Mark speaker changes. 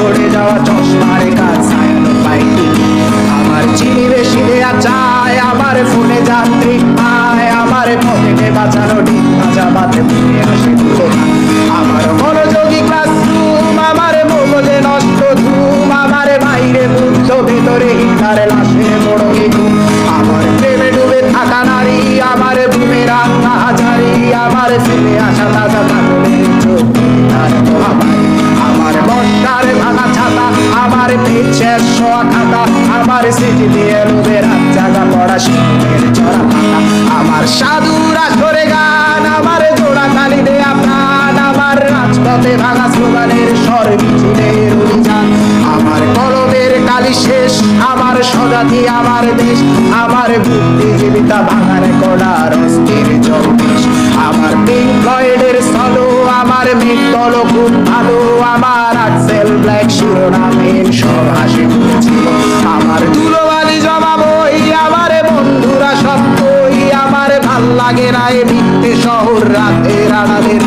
Speaker 1: পড়ে যাওয়া চশমার কাজ। পাইনি আমার চিনি বেশি দেয়া চায় আমার ফোনে যান্ত্রিক পায় আমার পকেটে বাঁচানো ডিম ভাজা মুখে আসে আমার মনোযোগী ক্লাসরুম আমার মগজে নষ্ট ধুম, আমার বাইরে বুদ্ধ ভেতরে হিটার লাশে বড় ঘুম। আমার প্রেমে ডুবে থাকা নারী, আমার রান্না হাজারি, আমার ফিরে আসা তাজা পাগলের চোখ। পিছে শোয়া খাতা, আমার স্মৃতি দিয়ে রাত জাগা পড়া শিখের চড়া পাতা। আমার সাধুরা সরে গান, আমার জোড়া তালি দেয়া প্রাণ, আমার রাজপথে ভাঙা স্লোগানের স্বর অভিযান। আমার কলমের কালি শেষ, আমার স্বজাতি আমার দেশ, আমার বুদ্ধিজীবিতা ভাঙার কড়ার অস্থির জগদীশ আমার পিঙ্ক ফ্লয়েডের সলো আমার খুব ভালো। আমার আক্সেল ব্ল্যাক শিরোনামের সব হাসি আমার ধুলোবালি জমাবো আমার বন্ধুরা সব আমার ভালো লাগে না এ মিথ্যে শহর রাতে আড়ালের